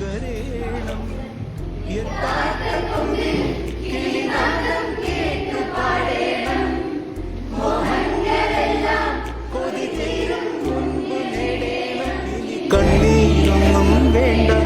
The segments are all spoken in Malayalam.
വരേണം കേട്ടു പാടേണം. മോഹങ്ങളെല്ലാം തീരും കണ്ണീരൊന്നും വേണ്ട.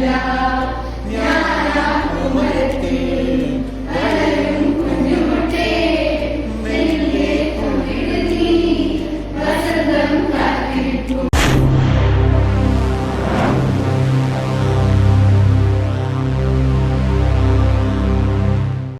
Yeah.